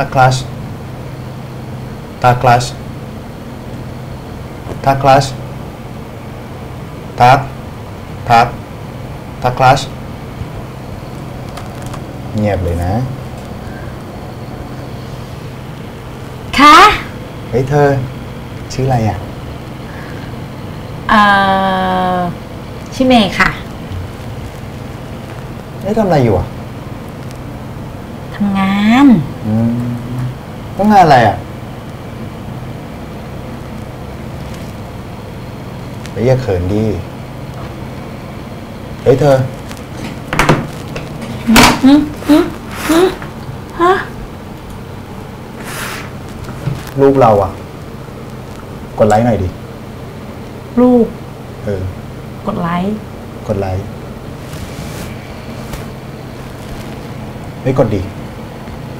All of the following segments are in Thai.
ทักคลัชตาคลัชทักคลัชทักทักทักคลัชเงียบเลยนะคะเฮ้ยเธอ ชื่ออะไรอะเอ่อชื่อเมย์ค่ะเฮ้ยทำอะไรอยู่อะ ทำงาน อืมต้องงานอะไรอะเฮ้ยอย่าเขินดิเฮ้ยเธอฮะรูปเราอะ กดไลค์หน่อยดิรูปเออ กดไลค์กดไลค์เฮ้ยกดดิ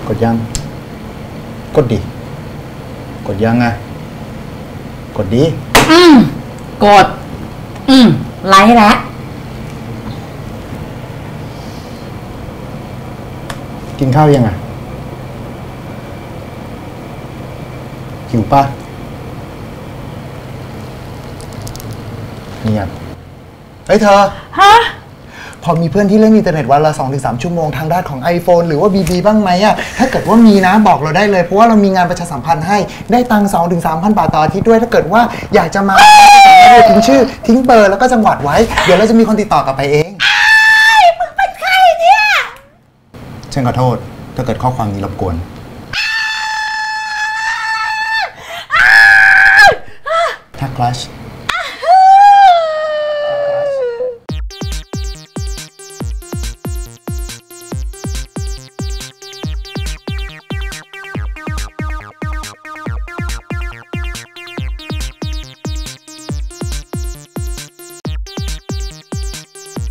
กดยัง กดดิ กดยังอะกดดิ อืมกด อืมไลค์แล้วกินข้าวยังอะหิวปะเงียบเฮ้ยเธอ ฮะ พอมีเพื่อนที่เล่นอินเทอร์เน็ตวันละ2-3ถึงชั่วโมงทางด้านของ iPhone หรือว่า BB บ้างไหมอะถ้าเกิดว่ามีนะบอกเราได้เลย เพราะว่าเรามีงานประชาสัมพันธ์ให้ได้ตังค์2-3ถึง3,000 บาทต่ออาทิตย์ด้วย ถ้าเกิดว่าอยากจะมาทิ้งชื่อ ทิ้งเบอร์แล้วก็จังหวัดไว้ เดี๋ยวเราจะมีคนติดต่อกลับไปเองมึงเป็นใครเนี่ยฉันขอโทษ ถ้าเกิดข้อความนี้รบกวนถ้าคลัช